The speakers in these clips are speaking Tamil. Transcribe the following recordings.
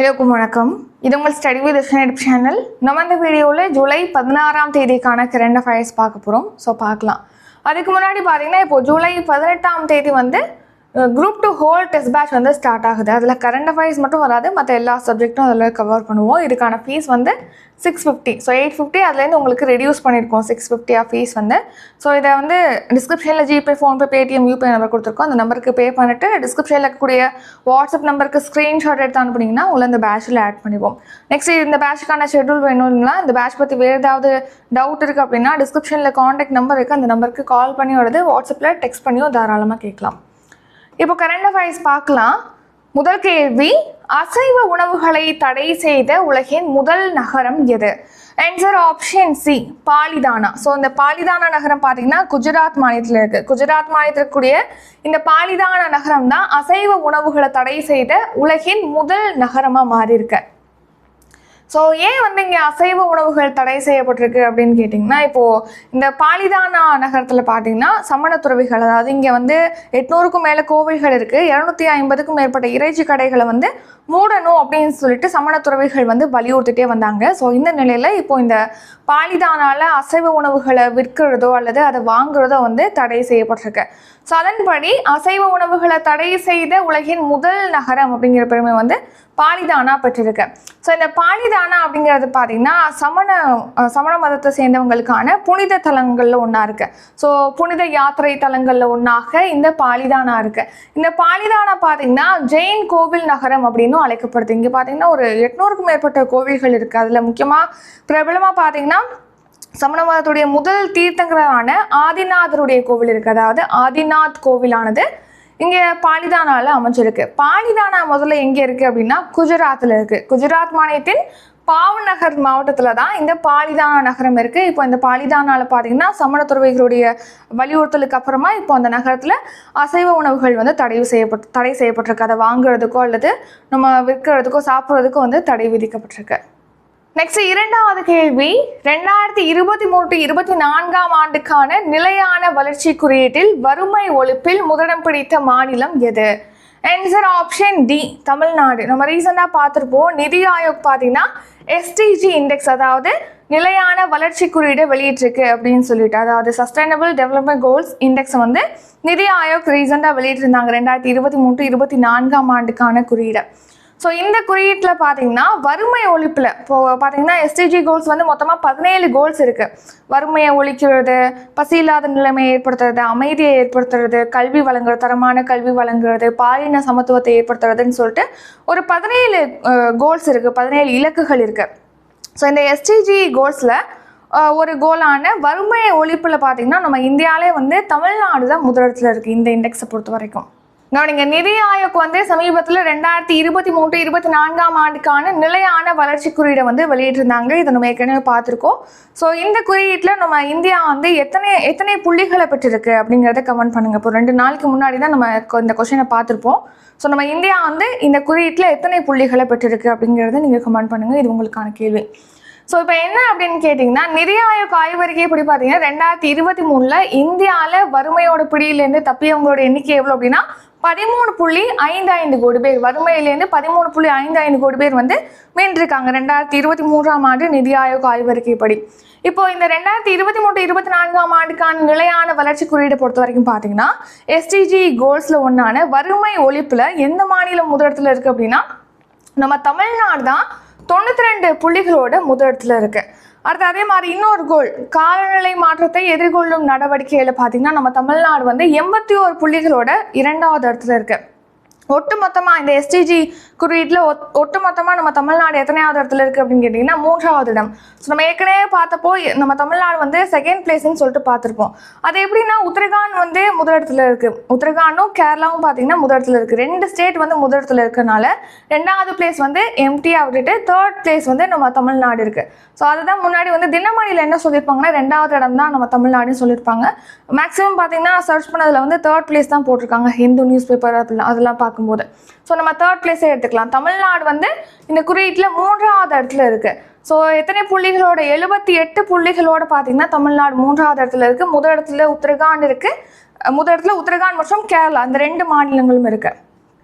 எல்லாருக்கும் வணக்கம். இது உங்கள் ஸ்டடி வித் யூடியூப் சேனல் நம்ம இந்த வீடியோவில் ஜூலை பதினாறாம் தேதிக்கான கரண்ட் அஃபேர்ஸ் பார்க்க போகிறோம் ஸோ பார்க்கலாம். அதுக்கு முன்னாடி பார்த்தீங்கன்னா இப்போ ஜூலை பதினெட்டாம் தேதி வந்து group two whole test batch வந்து ஸ்டார்ட் ஆகுது. அதில் கரண்ட் அஃபேர்ஸ் மட்டும் வராது. மற்ற எல்லா சப்ஜெக்ட்டும் அதில் கவர் பண்ணுவோம். இதுக்கான ஃபீஸ் வந்து six fifty so eight fifty அதுலேருந்து உங்களுக்கு ரெடியூஸ் பண்ணியிருக்கோம் சிக்ஸ் ஃபிஃப்டியாக ஃபீஸ் வந்து. ஸோ இதை வந்து டிஸ்கிரிப்ஷனில் ஜிபே ஃபோன்பே பேடிஎம் யூபே நம்பர் கொடுத்துருக்கோம். அந்த நம்பருக்கு பே பண்ணிட்டு டிஸ்கிரிப்ஷனில் இருக்கக்கூடிய வாட்ஸ்அப் நம்பருக்கு ஸ்க்ரீன்ஷாட் எடுத்து அனுப்புனீங்கன்னா உங்களை இந்த பேட்சில் ஆட் பண்ணிடுவோம் நெக்ஸ்ட் இந்த பேட்சுக்கான ஷெட்யூல் வேணும்னா இந்த பேட்ச் பற்றி வேறு ஏதாவது டவுட் இருக்குது அப்படின்னா டிஸ்கிரிப்ஷனில் காண்டாக்ட் நம்பர் இருக்குது அந்த நம்பருக்கு கால் பண்ணியோ வாட்ஸ்அப்பில் டெக்ஸ்ட் பண்ணியும் தாராளமாக கேட்கலாம். இப்போ கரண்ட் அஃபேர்ஸ் பார்க்கலாம். முதல் கேள்வி அசைவ உணவுகளை தடை செய்த உலகின் முதல் நகரம் எது? Answer option C Palitana. So இந்த பாலிதானா நகரம் பார்த்தீங்கன்னா குஜராத் மாநிலத்தில் இருக்கு. குஜராத் மாநிலத்தில் இருக்கக்கூடிய இந்த பாலிதானா நகரம் தான் அசைவ உணவுகளை தடை செய்த உலகின் முதல் நகரமாக மாறி இருக்கு ஸோ ஏன் வந்து இங்கே அசைவ உணவுகள் தடை செய்யப்பட்டிருக்கு அப்படின்னு கேட்டிங்கன்னா இப்போது இந்த பாலிதானா நகரத்தில் பார்த்தீங்கன்னா சமண துறவிகள் அதாவது இங்கே வந்து எட்நூறுக்கும் மேலே கோவில்கள் இருக்குது இரநூத்தி ஐம்பதுக்கும் மேற்பட்ட இறைச்சி கடைகளை வந்து மூடணும் அப்படின்னு சொல்லிட்டு சமண துறவிகள் வந்து வலியுறுத்திட்டே வந்தாங்க. ஸோ இந்த நிலையில் இப்போ இந்த பாலிதானால் அசைவ உணவுகளை விற்கிறதோ அல்லது அதை வாங்குறதோ வந்து தடை செய்யப்பட்டிருக்கு. ஸோ அதன்படி அசைவ உணவுகளை தடை செய்த உலகின் முதல் நகரம் அப்படிங்கிற பெருமை வந்து பாலிதானா பெற்றிருக்கு. ஸோ இந்த பாலிதானா அப்படிங்கிறது பார்த்தீங்கன்னா சமண சமண மதத்தை சேர்ந்தவங்களுக்கான புனித தலங்களில் ஒன்றா இருக்கு. ஸோ புனித யாத்திரை தலங்களில் ஒன்றாக இந்த பாலிதானா இருக்கு. இந்த பாலிதானா பார்த்தீங்கன்னா ஜெயின் கோவில் நகரம் அப்படின்னும் அழைக்கப்படுது? இங்கே பார்த்தீங்கன்னா ஒரு எட்நூறுக்கும் மேற்பட்ட கோவில்கள் இருக்கு. அதில் முக்கியமாக பிரபலமாக பார்த்தீங்கன்னா சமண மதத்துடைய முதல் தீர்த்தங்கரான ஆதிநாதருடைய கோவில் இருக்கு. அதாவது ஆதிநாத் கோவிலானது இங்கே பாலிதானாவில் அமைஞ்சிருக்கு. பாலிதானா முதல்ல எங்கே இருக்கு அப்படின்னா குஜராத்தில் இருக்கு. குஜராத் மாநிலத்தின் பாவநகர் மாவட்டத்தில் தான் இந்த பாலிதானா நகரம் இருக்குது இப்போ இந்த பாலிதானால பார்த்தீங்கன்னா சமண துறவிகளுடைய வலியுறுத்தலுக்கு அப்புறமா இப்போ அந்த நகரத்தில் அசைவ உணவுகள் வந்து தடை செய்யப்பட்டு தடை செய்யப்பட்டிருக்கு. அதை வாங்குறதுக்கோ அல்லது நம்ம விற்கிறதுக்கோ சாப்பிட்றதுக்கோ வந்து தடை விதிக்கப்பட்டிருக்கு. நெக்ஸ்ட் இரண்டாவது கேள்வி. ரெண்டாயிரத்தி இருபத்தி மூணு டு இருபத்தி நான்காம் ஆண்டுக்கான நிலையான வளர்ச்சி குறியீட்டில் வறுமை ஒழிப்பில் முதலிடம் பிடித்த மாநிலம் எது? ஆன்சர் ஆப்ஷன் டி தமிழ்நாடு நம்ம ரீசெண்டாக பார்த்துருப்போம். நிதி ஆயோக் பார்த்தீங்கன்னா எஸ்டிஜி இண்டெக்ஸ் அதாவது நிலையான வளர்ச்சி குறியீடு வெளியிட்டிருக்கு அப்படின்னு சொல்லிட்டு. அதாவது சஸ்டைனபிள் டெவலப்மெண்ட் கோல்ஸ் இண்டெக்ஸ் வந்து நிதி ஆயோக் ரீசெண்டாக வெளியிட்டிருந்தாங்க. ரெண்டாயிரத்தி இருபத்தி மூணு இருபத்தி நான்காம் ஆண்டுக்கான குறியீடு. ஸோ இந்த குறியீட்டில் பார்த்தீங்கன்னா வறுமை ஒழிப்பில். இப்போ பார்த்தீங்கன்னா எஸ்டிஜி கோல்ஸ் வந்து மொத்தமாக பதினேழு கோல்ஸ் இருக்குது வறுமையை ஒழிக்கிறது பசியில்லாத நிலைமையை ஏற்படுத்துறது அமைதியை ஏற்படுத்துறது கல்வி வழங்குறது தரமான கல்வி வழங்குறது பாலின சமத்துவத்தை ஏற்படுத்துறதுன்னு சொல்லிட்டு ஒரு பதினேழு கோல்ஸ் இருக்குது பதினேழு இலக்குகள் இருக்குது ஸோ இந்த எஸ்டிஜி கோல்ஸில் ஒரு கோலான வறுமையை ஒழிப்பில் பார்த்தீங்கன்னா நம்ம இந்தியாவிலே வந்து தமிழ்நாடு தான் முதலிடத்தில் இருக்குது இந்த இண்டெக்ஸை பொறுத்த வரைக்கும் கவனிங்க நிதி ஆயோக் வந்து சமீபத்தில் ரெண்டாயிரத்தி இருபத்தி மூன்று இருபத்தி நான்காம் ஆண்டுக்கான நிலையான வளர்ச்சி குறியீடை வந்து வெளியிட்டிருந்தாங்க. இதை நம்ம ஏற்கனவே பார்த்துருக்கோம். ஸோ இந்த குறியீட்டில் நம்ம இந்தியா வந்து எத்தனை எத்தனை புள்ளிகளை பெற்றிருக்கு அப்படிங்கிறத கமெண்ட் பண்ணுங்க. இப்போ ரெண்டு நாளைக்கு முன்னாடி தான் நம்ம கொ- இந்த கொஷினை பார்த்துருப்போம். ஸோ நம்ம இந்தியா வந்து இந்த குறியீட்டில் எத்தனை புள்ளிகளை பெற்றிருக்கு அப்படிங்கிறத நீங்கள் கமெண்ட் பண்ணுங்கள் இது உங்களுக்கான கேள்வி. ஸோ இப்போ என்ன அப்படின்னு கேட்டிங்கன்னா நிதி ஆயோக் ஆய்வறிக்கை இப்படி பார்த்தீங்கன்னா ரெண்டாயிரத்தி இருபத்தி மூணில் இந்தியாவில் வறுமையோட பிடியிலேருந்து தப்பியவங்களோட எண்ணிக்கை எவ்வளோ அப்படின்னா பதிமூணு புள்ளி ஐந்து ஐந்து கோடி பேர் வறுமையிலேருந்து பதிமூணு புள்ளி ஐந்து ஐந்து கோடி பேர் வந்து மீண்டிருக்காங்க. ரெண்டாயிரத்தி இருபத்தி மூன்றாம் ஆண்டு நிதி ஆயோக் ஆய்வறிக்கைப்படி இப்போ இந்த ரெண்டாயிரத்தி இருபத்தி மூணு இருபத்தி நான்காம் ஆண்டுக்கான நிலையான வளர்ச்சி குறியீடு பொறுத்த வரைக்கும் பார்த்தீங்கன்னா எஸ்டிஜி கோல்ஸில் ஒன்றான வறுமை ஒழிப்பில் எந்த மாநிலம் முதலிடத்தில் இருக்குது அப்படின்னா நம்ம தமிழ்நாடு தான் தொண்ணூற்றி ரெண்டு புள்ளிகளோட முதலிடத்தில் இருக்குது அடுத்து அதே மாதிரி இன்னொரு கோல் காலநிலை மாற்றத்தை எதிர்கொள்ளும் நடவடிக்கையில் பார்த்தீங்கன்னா நம்ம தமிழ்நாடு வந்து எண்பத்தி ஒரு புள்ளிகளோட இரண்டாவது இடத்துல இருக்குது ஒட்டுமொத்தமாக இந்த எஸ்டிஜி குறியீட்டில் ஒட் ஒட்டுமொத்தமாக நம்ம தமிழ்நாடு எத்தனையாவது இடத்துல இருக்குது அப்படின்னு கேட்டிங்கன்னா மூன்றாவது இடம். ஸோ நம்ம ஏற்கனவே பார்த்தப்போ நம்ம தமிழ்நாடு வந்து செகண்ட் பிளேஸ்ன்னு சொல்லிட்டு பார்த்துருப்போம். அது எப்படின்னா உத்தரகாண்ட் வந்து முதலிடத்துல இருக்குது உத்தரகாண்டும் கேரளாவும் பார்த்தீங்கன்னா முதலிடத்துல இருக்குது ரெண்டு ஸ்டேட் வந்து முதலிடத்துல இருக்கனால ரெண்டாவது பிளேஸ் வந்து எம்டியாக விட்டுட்டு தேர்ட் பிளேஸ் வந்து நம்ம தமிழ்நாடு இருக்குது ஸோ அதுதான் முன்னாடி வந்து தினமணியில் என்ன சொல்லியிருப்பாங்கன்னா ரெண்டாவது இடம் தான் நம்ம தமிழ்நாடுன்னு சொல்லியிருப்பாங்க. மேக்ஸிமம் பார்த்தீங்கன்னா சர்ச் பண்ணதில் வந்து தேர்ட் பிளேஸ் தான் போட்டிருக்காங்க. ஹிந்து நியூஸ் பேப்பர் அப்படிலாம் அதெல்லாம் பார்க்கும்போது. ஸோ நம்ம தேர்ட் பிளேஸே எடுத்துக்கலாம். தமிழ்நாடு வந்து இந்த குறியீட்டில் மூன்றாவது இடத்துல இருக்குது ஸோ எத்தனை புள்ளிகளோட? எழுபத்தி எட்டு புள்ளிகளோட பார்த்தீங்கன்னா தமிழ்நாடு மூன்றாவது இடத்துல இருக்குது முதல் இடத்துல உத்தரகாண்ட் இருக்குது முதல் இடத்துல உத்தரகாண்ட் மற்றும் கேரளா. அந்த ரெண்டு மாநிலங்களும் இருக்குது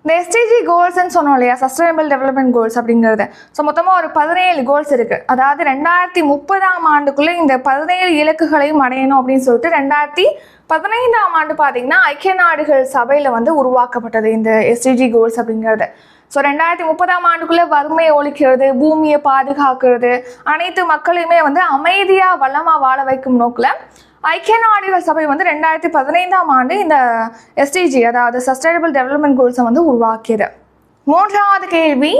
இந்த எஸ்டிஜி கோல்ஸ்ன்னு சொன்னோம் இல்லையா? சஸ்டைனபிள் டெவலப்மெண்ட் கோல்ஸ் அப்படிங்கிறது. ஸோ மொத்தமாக ஒரு பதினேழு கோல்ஸ் இருக்குது அதாவது ரெண்டாயிரத்தி முப்பதாம் ஆண்டுக்குள்ளே இந்த பதினேழு இலக்குகளையும் அடையணும் அப்படின்னு சொல்லிட்டு ரெண்டாயிரத்தி பதினைந்தாம் ஆண்டு பார்த்தீங்கன்னா ஐக்கிய நாடுகள் சபையில் வந்து உருவாக்கப்பட்டது இந்த எஸ்டிஜி கோல்ஸ் அப்படிங்கிறது. ஸோ ரெண்டாயிரத்தி முப்பதாம் ஆண்டுக்குள்ளே வறுமையை ஒழிக்கிறது பூமியை பாதுகாக்கிறது அனைத்து மக்களையுமே வந்து அமைதியாக வளமாக வாழ வைக்கும் நோக்கில் ஐக்கிய நாடுகள் சபை வந்து ரெண்டாயிரத்தி பதினைந்தாம் ஆண்டு இந்த எஸ்டிஜி அதாவது சஸ்டைனபிள் டெவலப்மெண்ட் கோல்ஸை வந்து உருவாக்கியது. மூன்றாவது கேள்வி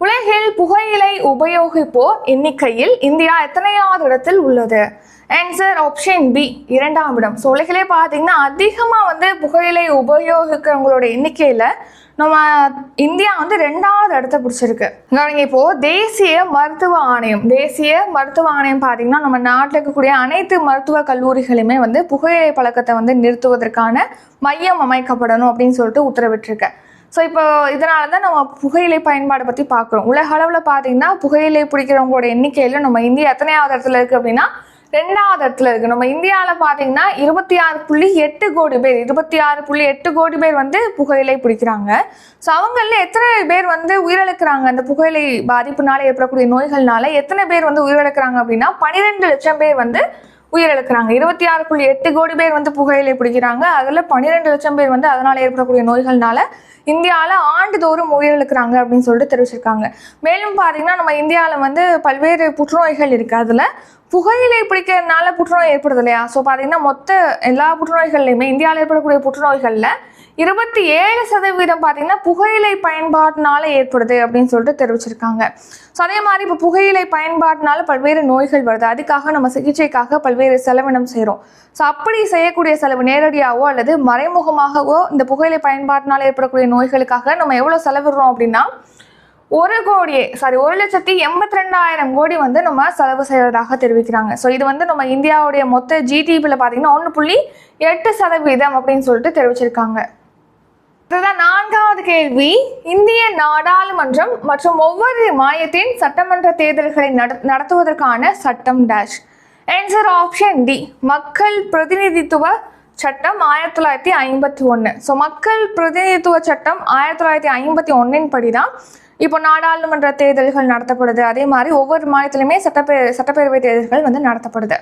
உலகில் புகையிலை உபயோகிப்போர் எண்ணிக்கையில் இந்தியா எத்தனையாவது இடத்தில் உள்ளது? ஆன்சர் ஆப்ஷன் பி இரண்டாம் இடம். ஸோ உலகிலே பார்த்தீங்கன்னா அதிகமாக வந்து புகையிலை உபயோகிக்கிறவங்களோட எண்ணிக்கையில் நம்ம இந்தியா வந்து ரெண்டாவது இடத்த பிடிச்சிருக்கு. கவனிங்க இப்போ தேசிய மருத்துவ ஆணையம். தேசிய மருத்துவ ஆணையம் பார்த்தீங்கன்னா நம்ம நாட்டில் இருக்கக்கூடிய அனைத்து மருத்துவ கல்லூரிகளுமே வந்து புகையிலை பழக்கத்தை வந்து நிறுத்துவதற்கான மையம் அமைக்கப்படணும் அப்படின்னு சொல்லிட்டு உத்தரவிட்டிருக்கேன் ஸோ இப்போ இதனால தான் நம்ம புகையிலை பயன்பாடு பற்றி பார்க்குறோம். உலக அளவில் பார்த்தீங்கன்னா புகையிலை பிடிக்கிறவங்களோட எண்ணிக்கையில் நம்ம இந்தியா எத்தனையாவது இடத்துல இருக்குது அப்படின்னா ரெண்டாவது இடத்துல இருக்குது நம்ம இந்தியாவில் பார்த்தீங்கன்னா இருபத்தி ஆறு புள்ளி எட்டு கோடி பேர் இருபத்தி ஆறு புள்ளி எட்டு கோடி பேர் வந்து புகையிலை பிடிக்கிறாங்க. ஸோ அவங்களில் எத்தனை பேர் வந்து உயிரிழக்கிறாங்க? அந்த புகையிலை பாதிப்புனால ஏற்படக்கூடிய நோய்கள்னால எத்தனை பேர் வந்து உயிரிழக்கிறாங்க அப்படின்னா பன்னிரெண்டு லட்சம் பேர் வந்து உயிரிழக்கிறாங்க இருபத்தி ஆறு புள்ளி எட்டு கோடி பேர் வந்து புகையிலை பிடிக்கிறாங்க. அதில் பன்னிரெண்டு லட்சம் பேர் வந்து அதனால் ஏற்படக்கூடிய நோய்கள்னால இந்தியாவில் ஆண்டுதோறும் உயிரிழக்கிறாங்க அப்படின்னு சொல்லிட்டு தெரிவிச்சிருக்காங்க. மேலும் பார்த்தீங்கன்னா நம்ம இந்தியாவில் வந்து பல்வேறு புற்றுநோய்கள் இருக்குது அதில் புகையிலை பிடிக்கிறதுனால புற்றுநோய் ஏற்படுது இல்லையா? ஸோ பார்த்தீங்கன்னா மொத்த எல்லா புற்றுநோய்கள்லையுமே இந்தியாவில் ஏற்படக்கூடிய புற்றுநோய்களில் இருபத்தி ஏழு சதவீதம் பார்த்தீங்கன்னா புகையிலை பயன்பாட்டினால ஏற்படுது அப்படின்னு சொல்லிட்டு தெரிவிச்சிருக்காங்க. ஸோ அதே மாதிரி இப்போ புகையிலை பயன்பாட்டினால பல்வேறு நோய்கள் வருது. அதுக்காக நம்ம சிகிச்சைக்காக பல்வேறு செலவினம் செய்கிறோம் ஸோ அப்படி செய்யக்கூடிய செலவு நேரடியாகவோ அல்லது மறைமுகமாகவோ இந்த புகையிலை பயன்பாட்டினால ஏற்படக்கூடிய நோய்களுக்காக நம்ம எவ்வளோ செலவிடுறோம் அப்படின்னா ஒரு கோடியே சாரி ஒரு லட்சத்தி எண்பத்தி ரெண்டாயிரம் கோடி வந்து நம்ம செலவு செய்வதாக தெரிவிக்கிறாங்க. ஸோ இது வந்து நம்ம இந்தியாவுடைய மொத்த ஜிடிபியில் பார்த்தீங்கன்னா ஒன்று புள்ளி எட்டு சதவீதம் அப்படின்னு சொல்லிட்டு தெரிவிச்சிருக்காங்க. இதுதான் நான்காவது கேள்வி. இந்திய நாடாளுமன்றம் மற்றும் ஒவ்வொரு மாயத்தின் சட்டமன்ற தேர்தல்களை நடத்துவதற்கான சட்டம் டேஷ் ஆன்சர் ஆப்ஷன் டி மக்கள் பிரதிநிதித்துவ சட்டம் ஆயிரத்தி தொள்ளாயிரத்தி ஐம்பத்தி ஒன்று ஸோ மக்கள் பிரதிநிதித்துவ சட்டம் ஆயிரத்தி தொள்ளாயிரத்தி ஐம்பத்தி ஒன்றின் படி தான் இப்போ நாடாளுமன்ற தேர்தல்கள் நடத்தப்படுது. அதே மாதிரி ஒவ்வொரு மாநிலத்திலுமே சட்டப்பே சட்டப்பேரவை தேர்தல்கள் வந்து நடத்தப்படுது.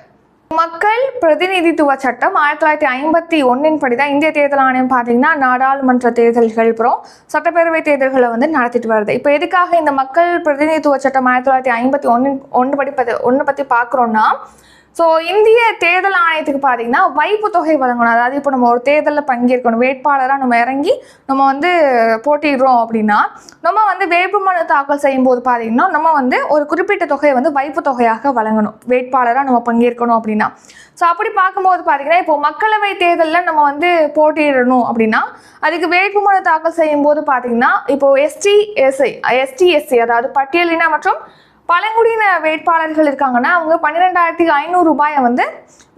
மக்கள் பிரதிநிதித்துவ சட்டம் ஆயிரத்தி தொள்ளாயிரத்தி ஐம்பத்தி ஒன்றின் படி தான் இந்திய தேர்தல் ஆணையம் பார்த்தீங்கன்னா நாடாளுமன்ற தேர்தல்கள் அப்புறம் சட்டப்பேரவை தேர்தல்களை வந்து நடத்திட்டு வருது. இப்போ எதுக்காக இந்த மக்கள் பிரதிநிதித்துவ சட்டம் ஆயிரத்தி தொள்ளாயிரத்தி ஐம்பத்தி ஒன்னின் ஒன்று படி ஒன்று பற்றி பார்க்குறோன்னா ஸோ இந்திய தேர்தல் ஆணையத்துக்கு பார்த்தீங்கன்னா வைப்பு தொகை வழங்கணும். அதாவது இப்போ நம்ம ஒரு தேர்தலில் பங்கேற்கணும். வேட்பாளராக நம்ம இறங்கி நம்ம வந்து போட்டிடுறோம் அப்படின்னா நம்ம வந்து வேட்புமனு தாக்கல் செய்யும் போது பார்த்தீங்கன்னா நம்ம வந்து ஒரு குறிப்பிட்ட தொகையை வந்து வைப்பு தொகையாக வழங்கணும். வேட்பாளராக நம்ம பங்கேற்கணும் அப்படின்னா. ஸோ அப்படி பார்க்கும்போது பார்த்தீங்கன்னா இப்போ மக்களவை தேர்தலில் நம்ம வந்து போட்டியிடணும் அப்படின்னா அதுக்கு வேட்புமனு தாக்கல் செய்யும் போது பார்த்தீங்கன்னா இப்போ எஸ்டி எஸ்ஐ எஸ்டி எஸ்சி அதாவது பட்டியலினா மற்றும் பழங்குடியின வேட்பாளர்கள் இருக்காங்கன்னா அவங்க பன்னிரெண்டாயிரத்தி ஐநூறு ரூபாயை வந்து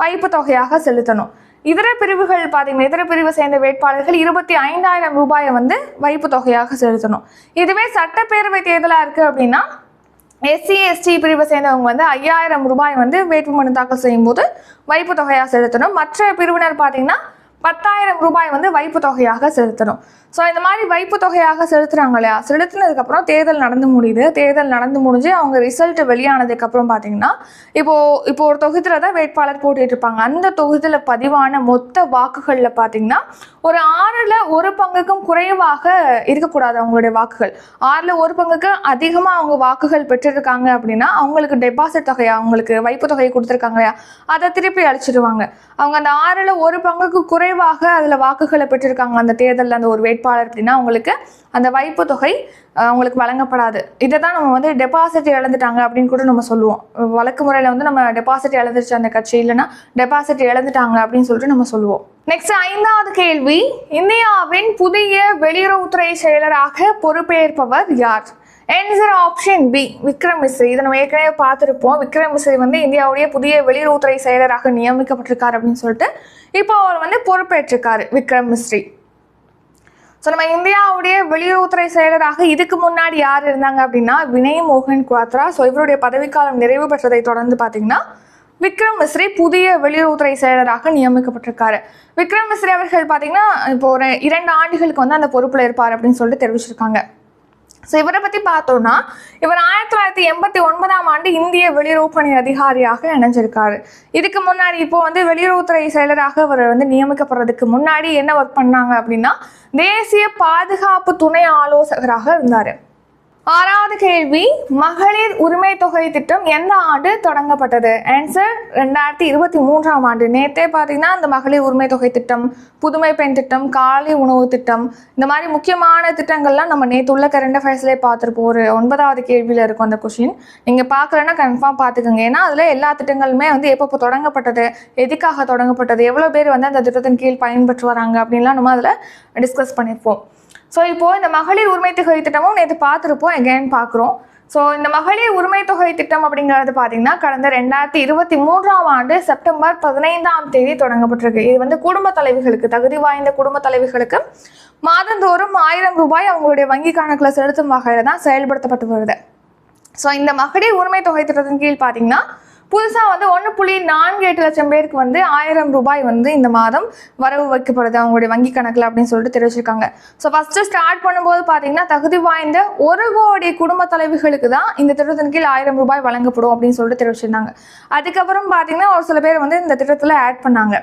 வைப்பு தொகையாக செலுத்தணும். இதர பிரிவுகள் பார்த்தீங்கன்னா இதர பிரிவை சேர்ந்த வேட்பாளர்கள் இருபத்தி ஐந்தாயிரம் ரூபாயை வந்து வைப்பு தொகையாக செலுத்தணும். இதுவே சட்டப்பேரவை தேர்தலாக இருக்குது அப்படின்னா எஸ்சி எஸ்டி பிரிவை சேர்ந்தவங்க வந்து ஐயாயிரம் ரூபாய் வந்து வேட்புமனு தாக்கல் செய்யும்போது வைப்பு தொகையாக செலுத்தணும். மற்ற பிரிவினர் பார்த்தீங்கன்னா பத்தாயிரம் ரூபாய் வந்து வைப்பு தொகையாக செலுத்தணும். ஸோ இந்த மாதிரி வைப்பு தொகையாக செலுத்துகிறாங்க இல்லையா? செலுத்தினதுக்கப்புறம் தேர்தல் நடந்து முடியுது. தேர்தல் நடந்து முடிஞ்சு அவங்க ரிசல்ட் வெளியானதுக்கப்புறம் பார்த்தீங்கன்னா இப்போது இப்போ ஒரு தொகுதியில் தான் வேட்பாளர் போட்டிட்டு இருப்பாங்க. அந்த தொகுதியில் பதிவான மொத்த வாக்குகளில் பார்த்தீங்கன்னா ஒரு ஆறில் ஒரு பங்குக்கும் குறைவாக இருக்கக்கூடாது அவங்களுடைய வாக்குகள். ஆறில் ஒரு பங்குக்கு அதிகமாக அவங்க வாக்குகள் பெற்றிருக்காங்க அப்படின்னா அவங்களுக்கு டெபாசிட் தொகையா அவங்களுக்கு வைப்பு தொகையை கொடுத்துருக்காங்க இல்லையா? அதை திருப்பி அழிச்சிடுவாங்க. அவங்க அந்த ஆறில் ஒரு பங்குக்கு குறைவாக அதில் வாக்குகளை பெற்றிருக்காங்க. அந்த தேர்தலில் அந்த ஒரு வேட்பாளர் அப்படின்னா அவங்களுக்கு அந்த வைப்பு தொகை அவங்களுக்கு வழங்கப்படாது. இதை தான் நம்ம வந்து டெபாசிட் இழந்துட்டாங்க அப்படின்னு கூட நம்ம சொல்லுவோம். வழக்கு முறையில் வந்து நம்ம டெபாசிட் இழந்துருச்சு அந்த கட்சி. இல்லைன்னா டெபாசிட் இழந்துட்டாங்க அப்படின்னு சொல்லிட்டு நம்ம சொல்லுவோம். நெக்ஸ்ட் ஐந்தாவது கேள்வி இந்தியாவின் புதிய வெளியுறவுத்துறை செயலராக பொறுப்பேற்பவர் யார்? Answer option B Vikram Misri இதை நம்ம ஏற்கனவே பார்த்துருப்போம். விக்ரம் மிஸ்ரி வந்து இந்தியாவுடைய புதிய வெளியுறவுத்துறை செயலராக நியமிக்கப்பட்டிருக்காரு அப்படின்னு சொல்லிட்டு இப்போ அவர் வந்து பொறுப்பேற்றிருக்காரு விக்ரம் மிஸ்ரி ஸோ நம்ம இந்தியாவுடைய வெளியுறவுத்துறை செயலராக இதுக்கு முன்னாடி யார் இருந்தாங்க அப்படின்னா வினய் மோகன் குவாத்ரா. ஸோ இவருடைய பதவிக்காலம் நிறைவு பெற்றதை தொடர்ந்து பார்த்தீங்கன்னா விக்ரம் மிஸ்ரி புதிய வெளியுறவுத்துறை செயலராக நியமிக்கப்பட்டிருக்காரு. விக்ரம் மிஸ்ரி அவர்கள் பார்த்தீங்கன்னா இப்போ ஒரு இரண்டு ஆண்டுகளுக்கு வந்து அந்த பொறுப்பில் இருப்பார் அப்படின்னு சொல்லிட்டு தெரிவிச்சிருக்காங்க. ஸோ இவரை பற்றி பார்த்தோம்னா இவர் ஆயிரத்தி தொள்ளாயிரத்தி எண்பத்தி ஒன்பதாம் ஆண்டு இந்திய வெளியுறவு பணி அதிகாரியாக இணைஞ்சிருக்காரு. இதுக்கு முன்னாடி இப்போ வந்து வெளியுறவுத்துறை செயலராக அவர் வந்து நியமிக்கப்படுறதுக்கு முன்னாடி என்ன ஒர்க் பண்ணாங்க அப்படின்னா தேசிய பாதுகாப்பு துணை ஆலோசகராக இருந்தார். ஆறாவது கேள்வி மகளிர் உரிமை தொகை திட்டம் எந்த ஆண்டு தொடங்கப்பட்டது? ஆன்சர் ரெண்டாயிரத்தி இருபத்தி மூன்றாம் ஆண்டு. நேற்றே பார்த்தீங்கன்னா இந்த மகளிர் உரிமை தொகை திட்டம் புதுமை பெண் திட்டம் காலை உணவு திட்டம் இந்த மாதிரி முக்கியமான திட்டங்கள்லாம் நம்ம நேற்று உள்ள கரண்ட் அஃபேர்ஸ்லேயே பார்த்துருப்போம். ஒரு ஒன்பதாவது கேள்வியில் இருக்கும் அந்த கொஷின் நீங்கள் பார்க்கலன்னா கன்ஃபார்ம் பார்த்துக்கோங்க. ஏன்னா அதில் எல்லா திட்டங்களுமே வந்து எப்போ தொடங்கப்பட்டது எதுக்காக தொடங்கப்பட்டது எவ்வளோ பேர் வந்து அந்த திட்டத்தின் கீழ் பயன்பெற்று வராங்க அப்படின்லாம் நம்ம அதில் டிஸ்கஸ் பண்ணியிருப்போம் ஸோ இப்போது இந்த மகளிர் உரிமை தொகை திட்டமும் நேற்று பார்த்துருப்போம் எகேன் பார்க்குறோம். ஸோ இந்த மகளிர் உரிமை தொகை திட்டம் அப்படிங்கிறது பார்த்தீங்கன்னா கடந்த ரெண்டாயிரத்தி இருபத்தி மூன்றாம் ஆண்டு செப்டம்பர் பதினைந்தாம் தேதி தொடங்கப்பட்டிருக்கு. இது வந்து குடும்ப தலைவிகளுக்கு தகுதி வாய்ந்த குடும்ப தலைவிகளுக்கு மாதந்தோறும் ஆயிரம் ரூபாய் அவங்களுடைய வங்கி கணக்கில் செலுத்தும் வகையில் தான் செயல்படுத்தப்பட்டு வருது. ஸோ இந்த மகளிர் உரிமை தொகை திட்டத்தின் கீழ் பார்த்தீங்கன்னா புதுசாக வந்து ஒன்று புள்ளி நான்கு எட்டு லட்சம் பேருக்கு வந்து ஆயிரம் ரூபாய் வந்து இந்த மாதம் வரவு வைக்கப்படுது. அவங்களுடைய வங்கி கணக்கில் அப்படின்னு சொல்லிட்டு தெரிவிச்சிருக்காங்க. ஸோ ஃபஸ்ட்டு ஸ்டார்ட் பண்ணும்போது பார்த்தீங்கன்னா தகுதி வாய்ந்த ஒரு கோடி குடும்ப தலைவிகளுக்கு தான் இந்த திட்டத்தின் கீழ் ஆயிரம் ரூபாய் வழங்கப்படும் அப்படின்னு சொல்லிட்டு தெரிவிச்சிருந்தாங்க. அதுக்கப்புறம் பார்த்தீங்கன்னா ஒரு சில பேர் வந்து இந்த திட்டத்தில் ஆட் பண்ணாங்க.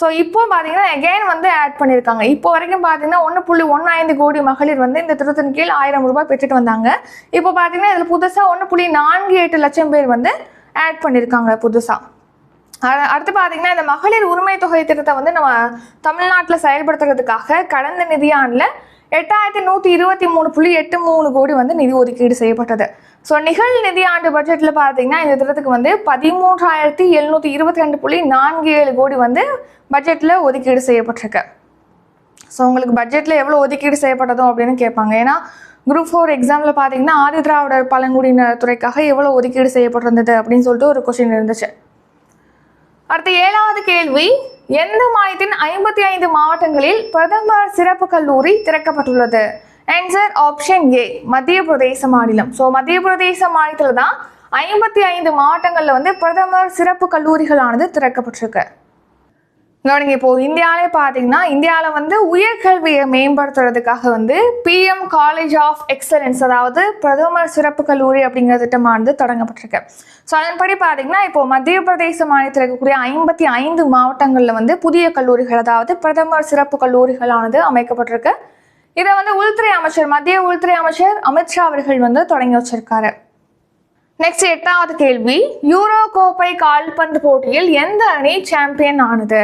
ஸோ இப்போ பார்த்தீங்கன்னா எகைன் வந்து ஆட் பண்ணியிருக்காங்க இப்போ வரைக்கும் பார்த்தீங்கன்னா ஒன்று புள்ளி ஒன்று ஐந்து கோடி மகளிர் வந்து இந்த திட்டத்தின் கீழ் ஆயிரம் ரூபாய் பெற்றுட்டு வந்தாங்க. இப்போ பார்த்தீங்கன்னா இதில் புதுசாக ஒன்று புள்ளி நான்கு எட்டு லட்சம் பேர் வந்து ஆட் பண்ணியிருக்காங்க புதுசாக அடுத்து பார்த்தீங்கன்னா இந்த மகளிர் உரிமை தொகை திட்டத்தை வந்து நம்ம தமிழ்நாட்டில் செயல்படுத்துறதுக்காக கடந்த நிதியாண்டில் எட்டாயிரத்தி நூற்றி இருபத்தி மூணு புள்ளி எட்டு மூணு கோடி வந்து நிதி ஒதுக்கீடு செய்யப்பட்டது. ஸோ நிகழ் நிதியாண்டு பட்ஜெட்டில் பார்த்தீங்கன்னா இந்த திட்டத்துக்கு வந்து பதிமூன்றாயிரத்தி எழுநூற்றி இருபத்தி ரெண்டு புள்ளி நான்கு ஏழு கோடி வந்து பட்ஜெட்டில் ஒதுக்கீடு செய்யப்பட்டிருக்கு. ஸோ உங்களுக்கு பட்ஜெட்டில் எவ்வளோ ஒதுக்கீடு செய்யப்பட்டதோ அப்படின்னு கேட்பாங்க. ஏன்னா குரூப் ஃபோர் எக்ஸாமில் பார்த்தீங்கன்னா ஆதி திராவிடர் பழங்குடியினர் துறைக்காக எவ்வளோ ஒதுக்கீடு செய்யப்பட்டிருந்தது அப்படின்னு சொல்லிட்டு ஒரு கொஸ்டின் இருந்துச்சு. அடுத்த ஏழாவது கேள்வி எந்த மாநிலத்தின் ஐம்பத்தி ஐந்து மாவட்டங்களில் பிரதமர் சிறப்பு கல்லூரி திறக்கப்பட்டுள்ளது? ஆன்சர் ஆப்ஷன் ஏ மத்திய பிரதேச மாநிலம். ஸோ மத்திய பிரதேச மாநிலத்தில் தான் ஐம்பத்தி ஐந்து மாவட்டங்களில் வந்து பிரதமர் சிறப்பு கல்லூரிகளானது திறக்கப்பட்டிருக்கு. கவனிங்க இப்போ இந்தியாவிலே பார்த்தீங்கன்னா இந்தியாவில் வந்து உயர்கல்வியை மேம்படுத்துறதுக்காக வந்து பிஎம் காலேஜ் ஆஃப் எக்ஸலன்ஸ் அதாவது பிரதமர் சிறப்பு கல்லூரி அப்படிங்கிற திட்டமானது தொடங்கப்பட்டிருக்கு. ஸோ அதன்படி பார்த்தீங்கன்னா இப்போ மத்திய பிரதேச மாநிலத்தில் இருக்கக்கூடிய ஐம்பத்தி ஐந்து மாவட்டங்களில் வந்து புதிய கல்லூரிகள் அதாவது பிரதமர் சிறப்பு கல்லூரிகளானது அமைக்கப்பட்டிருக்கு. இதை வந்து உள்துறை அமைச்சர் மத்திய உள்துறை அமைச்சர் அமித்ஷா அவர்கள் வந்து தொடங்கி வச்சிருக்காரு. நெக்ஸ்ட் எட்டாவது கேள்வி. யூரோ கோப்பை கால்பந்து போட்டியில் எந்த அணி சாம்பியன் ஆனது?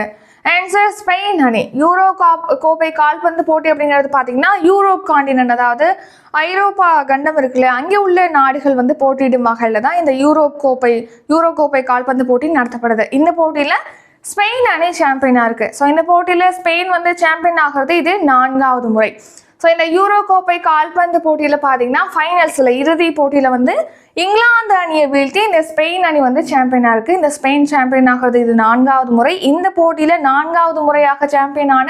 ஆன்சர் ஸ்பெயின் அணி யூரோ காப் கோப்பை கால்பந்து போட்டி அப்படிங்கிறது பார்த்தீங்கன்னா யூரோப் காண்டினென்ட் அதாவது ஐரோப்பா கண்டம் இருக்குல்ல அங்கே உள்ள நாடுகள் வந்து போட்டியிடும் வகையில் தான் இந்த யூரோப் கோப்பை யூரோ கோப்பை கால்பந்து போட்டி நடத்தப்படுது. இந்த போட்டியில் ஸ்பெயின் அணி சாம்பியனாக இருக்குது ஸோ இந்த போட்டியில் ஸ்பெயின் வந்து சாம்பியன் ஆகிறது இது நான்காவது முறை. ஸோ இந்த யூரோ கோப்பை கால்பந்து போட்டியில் பார்த்தீங்கன்னா ஃபைனல்ஸில் இறுதி போட்டியில் வந்து இங்கிலாந்து அணியை வீழ்த்தி இந்த ஸ்பெயின் அணி வந்து சாம்பியனாக இருக்குது இந்த ஸ்பெயின் சாம்பியன் ஆகிறது இது நான்காவது முறை. இந்த போட்டியில் நான்காவது முறையாக சாம்பியனான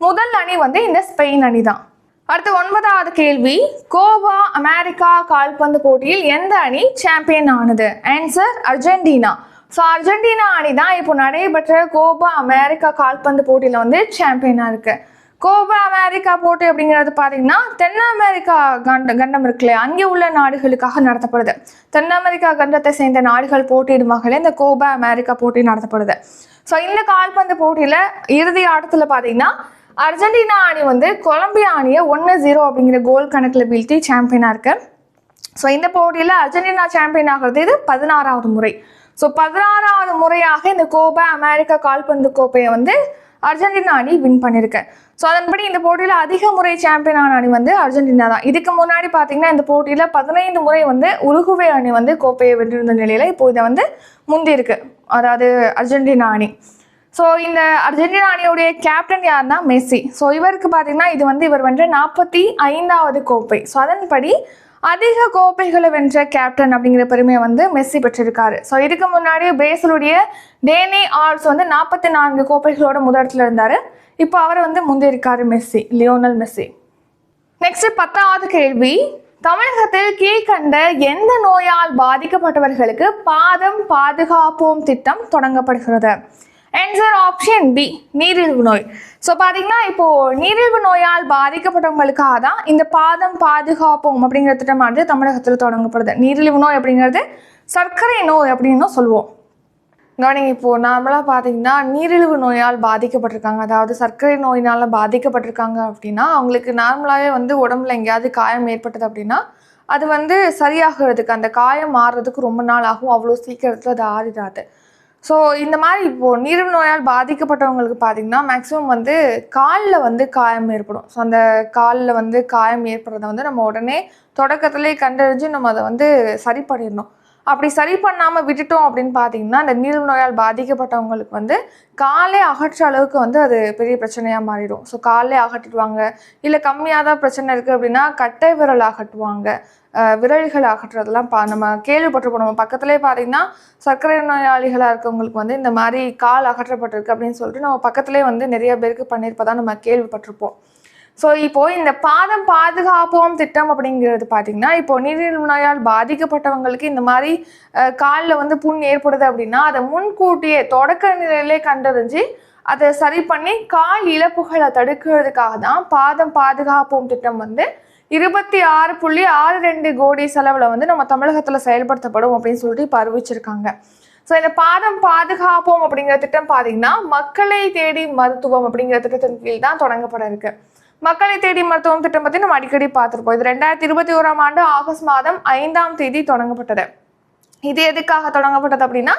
முதல் அணி வந்து இந்த ஸ்பெயின் அணி தான் அடுத்து ஒன்பதாவது கேள்வி. கோவா அமெரிக்கா கால்பந்து போட்டியில் எந்த அணி சாம்பியன் ஆனது? Answer Argentina. ஸோ அர்ஜென்டினா அணி தான் இப்போ நடைபெற்ற கோபா அமெரிக்கா கால்பந்து போட்டியில் வந்து சாம்பியனாக இருக்குது கோபா அமெரிக்கா போட்டி அப்படிங்கிறது பார்த்தீங்கன்னா தென் அமெரிக்கா கண்ட கண்டம் இருக்குல்ல அங்கே உள்ள நாடுகளுக்காக நடத்தப்படுது. தென் அமெரிக்கா கண்டத்தை சேர்ந்த நாடுகள் போட்டியிடும் வகையில் இந்த கோபா அமெரிக்கா போட்டி நடத்தப்படுது. ஸோ இந்த கால்பந்து போட்டியில் இறுதி ஆட்டத்தில் பார்த்தீங்கன்னா அர்ஜென்டினா அணி வந்து கொலம்பியா அணியை ஒன்று ஜீரோ அப்படிங்கிற கோல் கணக்கில் வீழ்த்தி சாம்பியனாக இருக்கு. ஸோ இந்த போட்டியில் அர்ஜென்டினா சாம்பியன் ஆகிறது இது பதினாறாவது முறை. ஸோ பதினாறாவது முறையாக இந்த கோபா அமெரிக்கா கால்பந்து கோப்பையை வந்து அர்ஜென்டினா அணி வின் பண்ணியிருக்கு ஸோ அதன்படி இந்த போட்டியில் அதிக முறை சாம்பியன் ஆன அணி வந்து அர்ஜென்டினா தான். இதுக்கு முன்னாடி பார்த்தீங்கன்னா இந்த போட்டியில் பதினைந்து முறை வந்து உருகுவே அணி வந்து கோப்பையை வென்றிருந்த நிலையில் இப்போ இதை வந்து முந்தி இருக்கு அதாவது அர்ஜென்டினா அணி. ஸோ இந்த அர்ஜென்டினா அணியுடைய கேப்டன் யாருன்னா? மெஸ்ஸி. ஸோ இவருக்கு பார்த்தீங்கன்னா இது வந்து இவர் வென்ற நாற்பத்தி ஐந்தாவது கோப்பை. ஸோ அதன்படி அதிக கோப்பைகளை வென்ற கேப்டன் அப்படிங்கிற பெருமையை வந்து மெஸ்ஸி பெற்றிருக்காரு. ஸோ இதுக்கு முன்னாடி பிரேசிலுடைய டேனி ஆல்ஸ் வந்து நாற்பத்தி நான்கு கோப்பைகளோட முதலத்தில் இருந்தார். இப்போ அவர் வந்து முந்தியிருக்காரு மெஸ்ஸி லியோனல் மெஸ்ஸி. நெக்ஸ்ட் பத்தாவது கேள்வி. தமிழகத்தில் கீழ்கண்ட எந்த நோயால் பாதிக்கப்பட்டவர்களுக்கு பாதம் பாதுகாப்போம் திட்டம் தொடங்கப்படுகிறது? ஆன்சர் ஆப்ஷன் பி நீரிழிவு நோய். ஸோ பார்த்தீங்கன்னா இப்போ நீரிழிவு நோயால் பாதிக்கப்பட்டவங்களுக்காக தான் இந்த பாதம் பாதுகாப்போம் அப்படிங்கிற திட்டமானது தமிழகத்தில் தொடங்கப்படுது. நீரிழிவு நோய் அப்படிங்கிறது சர்க்கரை நோய் அப்படின்னு சொல்லுவோம். கவனிங்க இப்போ நார்மலாக பார்த்தீங்கன்னா நீரிழிவு நோயால் பாதிக்கப்பட்டிருக்காங்க. அதாவது சர்க்கரை நோயினால் பாதிக்கப்பட்டிருக்காங்க அப்படின்னா அவங்களுக்கு நார்மலாகவே வந்து உடம்புல எங்கேயாவது காயம் ஏற்பட்டது அப்படின்னா அது வந்து சரியாகிறதுக்கு அந்த காயம் மாறுறதுக்கு ரொம்ப நாள் ஆகும். அவ்வளோ சீக்கிரத்தில் அது ஆறிடாது. ஸோ இந்த மாதிரி இப்போது நீரிழிவு நோயால் பாதிக்கப்பட்டவங்களுக்கு பார்த்தீங்கன்னா மேக்ஸிமம் வந்து காலில் வந்து காயம் ஏற்படும். ஸோ அந்த காலில் வந்து காயம் ஏற்படுறத வந்து நம்ம உடனே தொடக்கத்திலே கண்டறிஞ்சு நம்ம அதை வந்து சரி பண்ணிடணும். அப்படி சரி பண்ணாமல் விட்டுட்டோம் அப்படின்னு பார்த்தீங்கன்னா அந்த நீர் நோயால் பாதிக்கப்பட்டவங்களுக்கு வந்து காலே அகற்ற அளவுக்கு வந்து அது பெரிய பிரச்சனையாக மாறிடும். ஸோ காலே அகற்றிடுவாங்க இல்லை கம்மியாக தான் பிரச்சனை இருக்குது அப்படின்னா கட்டை விரல் அகற்றுவாங்க. விரல்கள் அகற்றுறதெல்லாம் பா நம்ம கேள்விப்பட்டிருப்போம். நம்ம பக்கத்துலேயே பார்த்தீங்கன்னா சர்க்கரை நோயாளிகளாக இருக்கவங்களுக்கு வந்து இந்த மாதிரி கால் அகற்றப்பட்டிருக்கு அப்படின்னு சொல்லிட்டு நம்ம பக்கத்துலேயே வந்து நிறைய பேருக்கு பண்ணியிருப்பதான் நம்ம கேள்விப்பட்டிருப்போம். ஸோ இப்போது இந்த பாதம் பாதுகாப்போம் திட்டம் அப்படிங்கிறது பார்த்தீங்கன்னா இப்போ நீரிழிவு நோயால் பாதிக்கப்பட்டவங்களுக்கு இந்த மாதிரி காலில் வந்து புண் ஏற்படுது அப்படின்னா அதை முன்கூட்டியே தொடக்க நிலையிலே கண்டறிஞ்சு அதை சரி பண்ணி கால் இழப்புகளை தடுக்கிறதுக்காக தான் பாதம் பாதுகாப்போம் திட்டம் வந்து இருபத்தி ஆறு புள்ளி ஆறு ரெண்டு கோடி செலவில் வந்து நம்ம தமிழகத்தில் செயல்படுத்தப்படும் அப்படின்னு சொல்லிட்டு இப்போ அறிவிச்சிருக்காங்க. ஸோ இந்த பாதம் பாதுகாப்போம் அப்படிங்கிற திட்டம் பார்த்தீங்கன்னா மக்களை தேடி மருத்துவம் அப்படிங்கிற திட்டத்தின் கீழ் தான் தொடங்கப்பட இருக்குது மக்களை தேடி மருத்துவம் திட்டம் பற்றி நம்ம அடிக்கடி பார்த்துருப்போம். இது ரெண்டாயிரத்தி இருபத்தி ஓராம் ஆண்டு ஆகஸ்ட் மாதம் ஐந்தாம் தேதி தொடங்கப்பட்டது. இது எதுக்காக தொடங்கப்பட்டது அப்படின்னா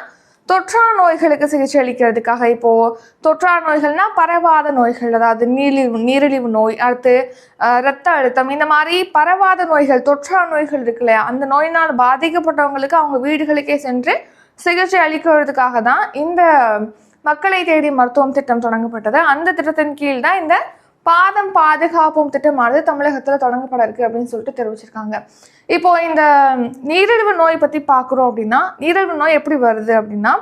தொற்றா நோய்களுக்கு சிகிச்சை அளிக்கிறதுக்காக. இப்போ தொற்றா நோய்கள்னா பரவாத நோய்கள். அதாவது நீரிழிவு நீரிழிவு நோய் அடுத்து இரத்த அழுத்தம். இந்த மாதிரி பரவாத நோய்கள் தொற்றா நோய்கள் இருக்கு இல்லையா? அந்த நோயினால் பாதிக்கப்பட்டவங்களுக்கு அவங்க வீடுகளுக்கே சென்று சிகிச்சை அளிக்கிறதுக்காக தான் இந்த மக்களை தேடி மருத்துவம் திட்டம் தொடங்கப்பட்டது. அந்த திட்டத்தின் கீழ் தான் இந்த பாதம் பாதுகாப்பும் திட்டமானது தமிழகத்தில் தொடங்கப்பட இருக்கு அப்படின்னு சொல்லிட்டு தெரிவிச்சிருக்காங்க. இப்போ இந்த நீரிழிவு நோய் பற்றி பார்க்குறோம் அப்படின்னா நீரிழிவு நோய் எப்படி வருது அப்படின்னா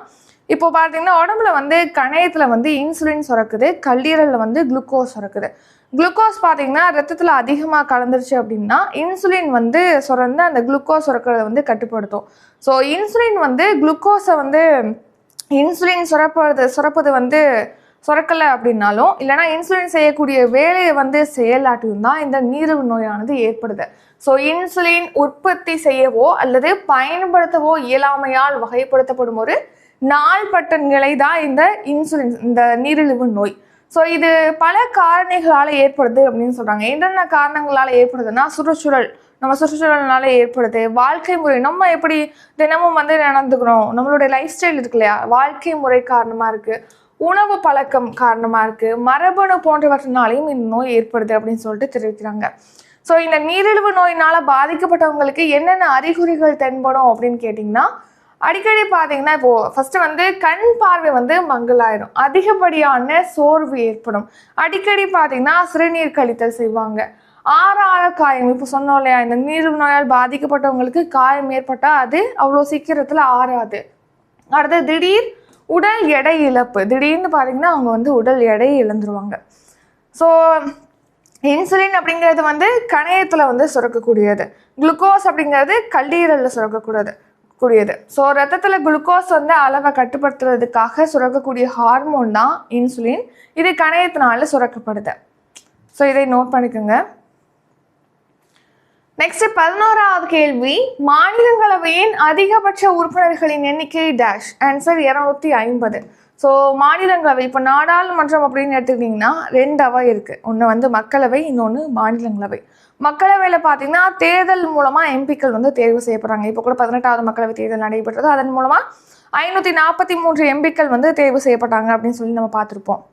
இப்போ பார்த்தீங்கன்னா உடம்புல வந்து கணையத்தில் வந்து இன்சுலின் சுரக்குது கல்லீரலில் வந்து குளுக்கோஸ் சுரக்குது. குளுக்கோஸ் பார்த்தீங்கன்னா ரத்தத்தில் அதிகமாக கலந்துருச்சு அப்படின்னா இன்சுலின் வந்து சுரந்து அந்த குளுக்கோஸ் சுரக்கிறத வந்து கட்டுப்படுத்தும். ஸோ இன்சுலின் வந்து குளுக்கோஸை வந்து இன்சுலின் சுரப்பது சுரப்பது வந்து சுரக்கலை அப்படின்னாலும் இல்லைனா இன்சுலின் செய்யக்கூடிய வேலையை வந்து செயலாட்டியும் தான் இந்த நீரிழிவு நோயானது ஏற்படுது. ஸோ இன்சுலின் உற்பத்தி செய்யவோ அல்லது பயன்படுத்தவோ இயலாமையால் வகைப்படுத்தப்படும் ஒரு நாள்பட்ட நிலை தான் இந்த இன்சுலின் இந்த நீரிழிவு நோய். ஸோ இது பல காரணிகளால் ஏற்படுது அப்படின்னு சொல்கிறாங்க என்னென்ன காரணங்களால் ஏற்படுதுன்னா சுற்றுச்சூழல். நம்ம சுற்றுச்சூழல்னால ஏற்படுது. வாழ்க்கை முறை. நம்ம எப்படி தினமும் வந்து நடந்துக்கிறோம். நம்மளுடைய லைஃப் ஸ்டைல் இருக்கு இல்லையா? வாழ்க்கை முறை காரணமாக இருக்குது உணவு பழக்கம் காரணமாக இருக்குது மரபணு போன்றவற்றினாலையும் இந்த நோய் ஏற்படுது அப்படின்னு சொல்லிட்டு தெரிவிக்கிறாங்க. ஸோ இந்த நீரிழிவு நோயினால் பாதிக்கப்பட்டவங்களுக்கு என்னென்ன அறிகுறிகள் தென்படும் அப்படின்னு கேட்டிங்கன்னா அடிக்கடி பார்த்தீங்கன்னா இப்போது ஃபஸ்ட்டு வந்து கண் பார்வை வந்து மங்கலாயிரும். அதிகப்படியான சோர்வு ஏற்படும். அடிக்கடி பார்த்தீங்கன்னா சிறுநீர் கழித்தல் செய்வாங்க. ஆறார காயம் இப்போ சொன்னோம் இல்லையா இந்த நீரிழிவு நோயால் பாதிக்கப்பட்டவங்களுக்கு காயம் ஏற்பட்டால் அது அவ்வளோ சீக்கிரத்தில் ஆறாது. அடுத்து திடீர் உடல் எடை இழப்பு. திடீர்னு பார்த்தீங்கன்னா அவங்க வந்து உடல் எடை இழந்துருவாங்க. ஸோ இன்சுலின் அப்படிங்கிறது வந்து கணையத்தில் வந்து சுரக்கக்கூடியது. குளுக்கோஸ் அப்படிங்கிறது கல்லீரலில் சுரக்கக்கூடாது கூடியது. ஸோ ரத்தத்தில் குளுக்கோஸ் வந்து அளவை கட்டுப்படுத்துறதுக்காக சுரக்கக்கூடிய ஹார்மோன் தான் இன்சுலின் இது கணையத்தினால சுரக்கப்படுது. ஸோ இதை நோட் பண்ணிக்கோங்க. நெக்ஸ்ட் பதினோராவது கேள்வி. மாநிலங்களவையின் அதிகபட்ச உறுப்பினர்களின் எண்ணிக்கை டேஷ் ஆன்சர் இரநூத்தி ஐம்பது. ஸோ மாநிலங்களவை இப்போ நாடாளுமன்றம் அப்படின்னு எடுத்துக்கிட்டிங்கன்னா ரெண்டு அவை இருக்குது ஒன்று வந்து மக்களவை இன்னொன்று மாநிலங்களவை. மக்களவையில் பார்த்தீங்கன்னா தேர்தல் மூலமாக எம்பிக்கள் வந்து தேர்வு செய்யப்படுறாங்க. இப்போ கூட பதினெட்டாவது மக்களவை தேர்தல் நடைபெற்றது. அதன் மூலமாக ஐநூற்றி நாற்பத்தி மூன்று எம்பிக்கள் வந்து தேர்வு செய்யப்பட்டாங்க அப்படின்னு சொல்லி நம்ம பார்த்துருப்போம்.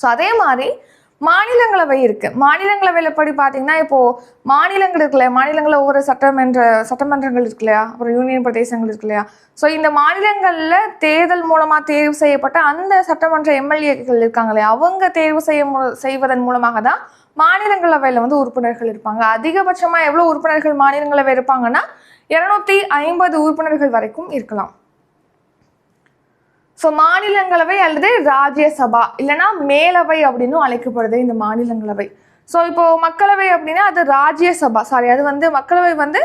ஸோ அதே மாதிரி மாநிலங்களவை இருக்குது மாநிலங்களவையில் படி பார்த்தீங்கன்னா இப்போது மாநிலங்கள் இருக்கு இல்லையா மாநிலங்களில் ஒவ்வொரு சட்டமன்ற சட்டமன்றங்கள் இருக்கு இல்லையா? அப்புறம் யூனியன் பிரதேசங்கள் இருக்கு இல்லையா? ஸோ இந்த மாநிலங்களில் தேர்தல் மூலமாக தேர்வு செய்யப்பட்ட அந்த சட்டமன்ற எம்எல்ஏக்கள் இருக்காங்க இல்லையா? அவங்க தேர்வு செய்ய மு- செய்வதன் மூலமாக தான் மாநிலங்களவையில் வந்து உறுப்பினர்கள் இருப்பாங்க. அதிகபட்சமாக எவ்வளோ உறுப்பினர்கள் மாநிலங்களவை இருப்பாங்கன்னா இரநூத்தி ஐம்பது உறுப்பினர்கள் வரைக்கும் இருக்கலாம். ஸோ மாநிலங்களவை அல்லது ராஜ்யசபா இல்லைன்னா மேலவை அப்படின்னும் அழைக்கப்படுது இந்த மாநிலங்களவை. ஸோ இப்போது மக்களவை அப்படின்னா அது ராஜ்யசபா சாரி அது வந்து மக்களவை வந்து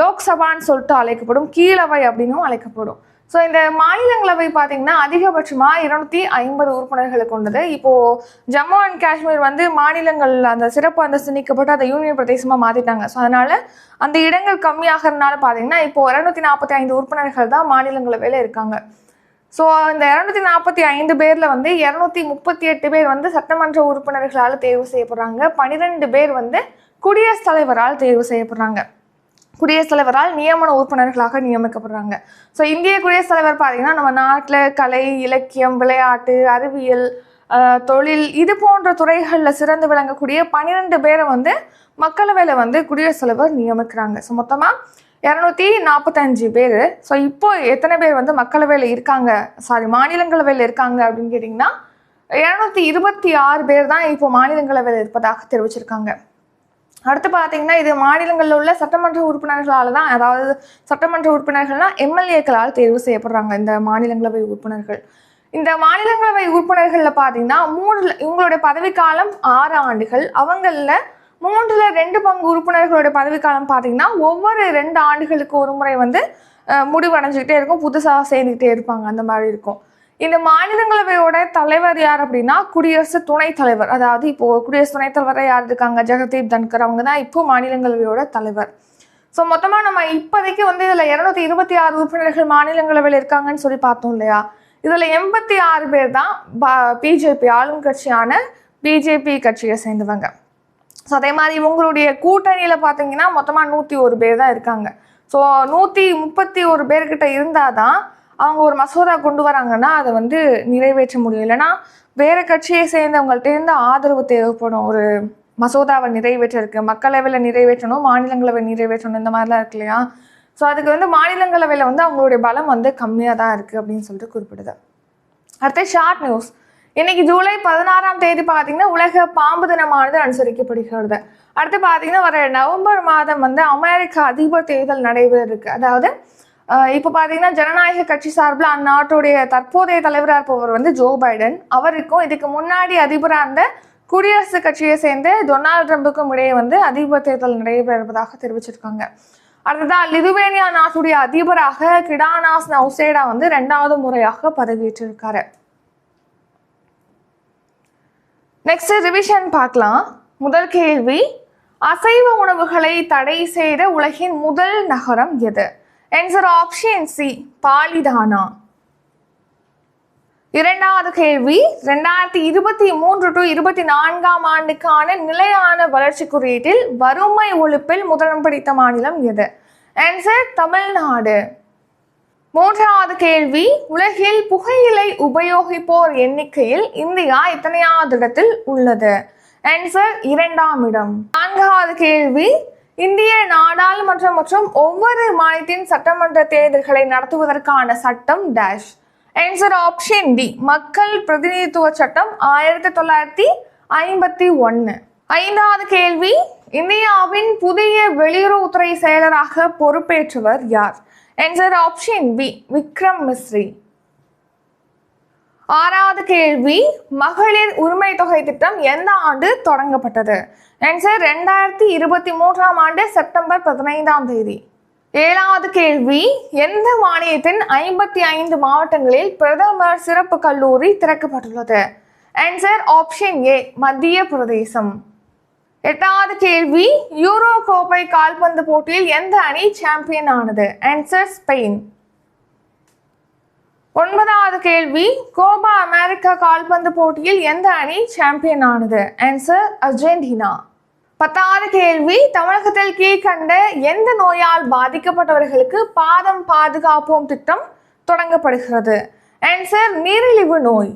லோக்சபான்னு சொல்லிட்டு அழைக்கப்படும் கீழவை அப்படின்னும் அழைக்கப்படும். ஸோ இந்த மாநிலங்களவை பார்த்தீங்கன்னா அதிகபட்சமாக இருநூத்தி ஐம்பது உறுப்பினர்களை கொண்டது. இப்போது ஜம்மு அண்ட் காஷ்மீர் வந்து மாநிலங்கள் அந்த சிறப்பு அந்தஸ்து நீக்கப்பட்டு அதை யூனியன் பிரதேசமாக மாற்றிட்டாங்க ஸோ அதனால் அந்த இடங்கள் கம்மியாகிறதுனால பார்த்தீங்கன்னா இப்போ இரநூத்தி நாற்பத்தி ஐந்து உறுப்பினர்கள் தான் மாநிலங்களவையில் இருக்காங்க. ஸோ இந்த இரநூத்தி நாற்பத்தி ஐந்து பேரில் வந்து இரநூத்தி முப்பத்தி எட்டு பேர் வந்து சட்டமன்ற உறுப்பினர்களால் தேர்வு செய்யப்படுறாங்க. பனிரெண்டு பேர் வந்து குடியரசுத் தலைவரால் தேர்வு செய்யப்படுறாங்க. குடியரசுத் தலைவரால் நியமன உறுப்பினர்களாக நியமிக்கப்படுறாங்க. ஸோ இந்திய குடியரசுத் தலைவர் பார்த்தீங்கன்னா நம்ம நாட்டில் கலை இலக்கியம் விளையாட்டு அறிவியல் தொழில் இது போன்ற துறைகளில் சிறந்து விளங்கக்கூடிய பன்னிரெண்டு பேரை வந்து மக்களவையில் வந்து குடியரசுத் தலைவர் நியமிக்கிறாங்க. ஸோ மொத்தமாக இரநூத்தி நாற்பத்தஞ்சு பேர். ஸோ இப்போ எத்தனை பேர் வந்து மக்களவையில் இருக்காங்க? சாரி மாநிலங்களவையில் இருக்காங்க அப்படின்னு கேட்டிங்கன்னா இரநூத்தி இருபத்தி ஆறு பேர் தான் இப்போ மாநிலங்களவையில் இருப்பதாக தெரிவிச்சிருக்காங்க. அடுத்து பார்த்தீங்கன்னா இது மாநிலங்களில் உள்ள சட்டமன்ற உறுப்பினர்களால் தான் அதாவது சட்டமன்ற உறுப்பினர்கள்னா எம்எல்ஏக்களால் தேர்வு செய்யப்படுறாங்க இந்த மாநிலங்களவை உறுப்பினர்கள். இந்த மாநிலங்களவை உறுப்பினர்களில் பார்த்தீங்கன்னா மூணு இவங்களுடைய பதவிக்காலம் ஆறு ஆண்டுகள். அவங்களில் மூன்றில் ரெண்டு பங்கு உறுப்பினர்களுடைய பதவிக்காலம் பார்த்தீங்கன்னா ஒவ்வொரு ரெண்டு ஆண்டுகளுக்கு ஒரு முறை வந்து முடிவடைஞ்சிக்கிட்டே இருக்கும். புதுசாக சேர்ந்துக்கிட்டே இருப்பாங்க. அந்த மாதிரி இருக்கும். இந்த மாநிலங்களவையோட தலைவர் யார் அப்படின்னா குடியரசு துணைத் தலைவர். அதாவது இப்போ குடியரசு துணைத் தலைவராக யார் இருக்காங்க? ஜெகதீப் தன்கர். அவங்க தான் இப்போ மாநிலங்களவையோட தலைவர். ஸோ மொத்தமாக நம்ம இப்போதைக்கு வந்து இதில் இரநூத்தி இருபத்தி ஆறு உறுப்பினர்கள் மாநிலங்களவையில் இருக்காங்கன்னு சொல்லி பார்த்தோம் இல்லையா? இதில் எண்பத்தி ஆறு பேர் தான் பிஜேபி ஆளும் கட்சியான பிஜேபி கட்சியை சேர்ந்தவங்க. ஸோ அதே மாதிரி இவங்களுடைய கூட்டணியில் பார்த்தீங்கன்னா மொத்தமாக நூற்றி ஒரு பேர் தான் இருக்காங்க. ஸோ நூற்றி முப்பத்தி ஒரு பேர்கிட்ட இருந்தால் தான் அவங்க ஒரு மசோதா கொண்டு வராங்கன்னா அதை வந்து நிறைவேற்ற முடியும். இல்லைன்னா வேறு கட்சியை சேர்ந்தவங்கள்ட்டேருந்து ஆதரவு தேவைப்படும். ஒரு மசோதாவை நிறைவேற்றிருக்கு மக்களவையில் நிறைவேற்றணும் மாநிலங்களவை நிறைவேற்றணும் இந்த மாதிரிலாம் இருக்கு இல்லையா? ஸோ அதுக்கு வந்து மாநிலங்களவையில் வந்து அவங்களுடைய பலம் வந்து கம்மியாக தான் இருக்குது அப்படின்னு சொல்லிட்டு குறிப்பிடுது. அடுத்து ஷார்ட் நியூஸ். இன்னைக்கு ஜூலை பதினாறாம் தேதி பார்த்தீங்கன்னா உலக பாம்பு தினமானது அனுசரிக்கப்படுகிறது. அடுத்து பார்த்தீங்கன்னா வர நவம்பர் மாதம் வந்து அமெரிக்க அதிபர் தேர்தல் நடைபெற இருக்கு. அதாவது இப்போ பார்த்தீங்கன்னா ஜனநாயக கட்சி சார்பில் அந்நாட்டுடைய தற்போதைய தலைவராக இருப்பவர் வந்து ஜோ பைடன். அவருக்கும் இதுக்கு முன்னாடி அதிபராக இருந்த குடியரசுக் கட்சியை சேர்ந்த டொனால்ட் ட்ரம்புக்கும் இடையே வந்து அதிபர் தேர்தல் நடைபெறுவதாக தெரிவிச்சிருக்காங்க. அடுத்ததா லிதுவேனியா நாட்டுடைய அதிபராக கிடானாஸ் நௌசேடா வந்து ரெண்டாவது முறையாக பதவியேற்றிருக்காரு. நெக்ஸ்ட் ரிவிஷன் பார்க்கலாம். முதல் கேள்வி அசைவ உணவுகளை தடை செய்த உலகின் முதல் நகரம் எது? Answer option C Palitana. இரண்டாவது கேள்வி ரெண்டாயிரத்தி இருபத்தி மூன்று டு இருபத்தி நான்காம் ஆண்டுக்கான நிலையான வளர்ச்சி குறியீட்டில் வறுமை ஒழிப்பில் முதலம் பிடித்த மாநிலம் எது? ஆன்சர் தமிழ்நாடு. மூன்றாவது கேள்வி உலகில் புகையிலை உபயோகிப்போர் எண்ணிக்கையில் இந்தியா எத்தனையாவது இடத்தில் உள்ளது? ஆன்சர் இரண்டாம் இடம். நான்காவது கேள்வி இந்திய நாடாளுமன்றம் மற்றும் ஒவ்வொரு மாநிலத்தின் சட்டமன்ற தேர்தல்களை நடத்துவதற்கான சட்டம் டேஷ் ஆன்சர் ஆப்ஷன் டி மக்கள் பிரதிநிதித்துவ சட்டம் ஆயிரத்தி தொள்ளாயிரத்தி ஐம்பத்தி ஒன்று ஐந்தாவது கேள்வி இந்தியாவின் புதிய வெளியுறவுத்துறை செயலராக பொறுப்பேற்றவர் யார்? Answer option B Vikram Misri ஆறாவது கேள்வி மகளிர் உரிமை தொகை திட்டம் எந்த ஆண்டு தொடங்கப்பட்டது? ஆன்சர் ரெண்டாயிரத்தி இருபத்தி மூன்றாம் ஆண்டு செப்டம்பர் பதினைந்தாம் தேதி. ஏழாவது கேள்வி எந்த மாநிலத்தின் ஐம்பத்தி ஐந்து மாவட்டங்களில் பிரதமர் சிறப்பு கல்லூரி திறக்கப்பட்டுள்ளது? ஆன்சர் ஆப்ஷன் ஏ மத்திய பிரதேசம். எட்டாவது கேள்வி யூரோ கோப்பை கால்பந்து போட்டியில் எந்த அணி சாம்பியன் ஆனது? ஆன்சர் ஸ்பெயின் ஒன்பதாவது கேள்வி கோபா அமெரிக்கா கால்பந்து போட்டியில் எந்த அணி சாம்பியன் ஆனது? ஆன்சர் அர்ஜென்டினா பத்தாவது கேள்வி தமிழகத்தில் கீழ்கண்ட எந்த நோயால் பாதிக்கப்பட்டவர்களுக்கு பாதம் பாதுகாப்போம் திட்டம் தொடங்கப்படுகிறது? ஆன்சர் நீரிழிவு நோய்.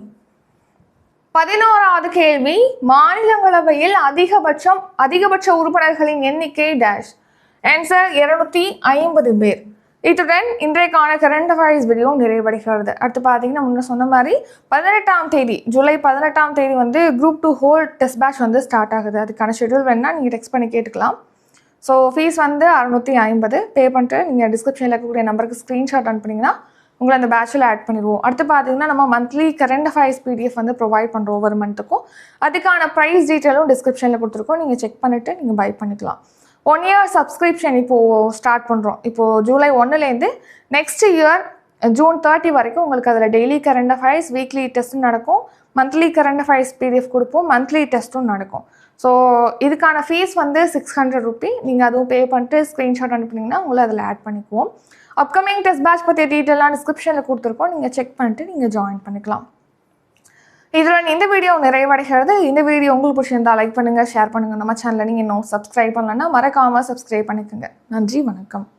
பதினோராவது கேள்வி மாநிலங்களவையில் அதிகபட்சம் அதிகபட்ச உறுப்பினர்களின் எண்ணிக்கை டேஷ் ஆன்சர் இருநூத்தி ஐம்பது பேர். இத்துடன் இன்றைக்கான கரண்ட் அஃபேர்ஸ் வீடியோ நிறைவடைகிறது. அடுத்து பார்த்தீங்கன்னா முன்ன சொன்ன மாதிரி பதினெட்டாம் தேதி ஜூலை பதினெட்டாம் தேதி வந்து group two whole test batch வந்து ஸ்டார்ட் ஆகுது. அதுக்கான ஷெட்யூல் வேணால் நீங்கள் டெக்ஸ்ட் பண்ணி கேட்டுக்கலாம். ஸோ ஃபீஸ் வந்து அறுநூற்றி ஐம்பது. பே பண்ணிட்டு நீங்கள் டிஸ்கிரிப்ஷனில் இருக்கக்கூடிய நம்பருக்கு ஸ்க்ரீன்ஷாட் அனுப்புனீங்கன்னா உங்களை அந்த பேட்சில் ஆட் பண்ணிடுவோம். அடுத்து பார்த்தீங்கன்னா நம்ம மந்த்லி கரண்ட் அஃபேர்ஸ் பிடிஎஃப் வந்து ப்ரொவைட் பண்ணுறோம் ஒவ்வொரு மந்த்துக்கும் அதுக்கான ப்ரைஸ் டீட்டெயிலும் டிஸ்கிரிப்ஷனில் கொடுத்துருக்கோம். நீங்கள் செக் பண்ணிவிட்டு நீங்கள் பை பண்ணிக்கலாம். ஒன் இயர் சப்ஸ்கிரிப்ஷன் இப்போது ஸ்டார்ட் பண்ணுறோம் இப்போது ஜூலை ஒன்றுலேருந்து நெக்ஸ்ட் இயர் ஜூன் தேர்ட்டி வரைக்கும் உங்களுக்கு அதில் டெய்லி கரண்ட் அஃபேர்ஸ் வீக்லி டெஸ்ட்டும் நடக்கும். மந்த்லி கரண்ட் அஃபேர்ஸ் பிடிஎஃப் கொடுப்போம். மந்த்லி டெஸ்ட்டும் நடக்கும். ஸோ இதுக்கான ஃபீஸ் வந்து சிக்ஸ் ஹண்ட்ரட் ருபி நீங்கள் அதுவும் பே பண்ணிட்டு ஸ்க்ரீன்ஷாட் அனுப்புனீங்கன்னா உங்களை அதில் ஆட் பண்ணிக்குவோம். அப்கமிங் டெஸ்ட் பேட்ச் பற்றிய டீட்டெயிலாக டிஸ்கிரிப்ஷனில் கொடுத்துருக்கோம். நீங்கள் செக் பண்ணிட்டு நீங்கள் ஜாயின் பண்ணிக்கலாம். இதில் இந்த வீடியோ நிறைவடைகிறது. இந்த வீடியோ உங்களுக்கு பிடிச்சிருந்தால் லைக் பண்ணுங்கள் ஷேர் பண்ணுங்கள் நம்ம சேனலில் நீங்கள் இன்னும் சப்ஸ்கிரைப் பண்ணலன்னா மறக்காமல் சப்ஸ்கிரைப் பண்ணிக்கோங்க. நன்றி வணக்கம்.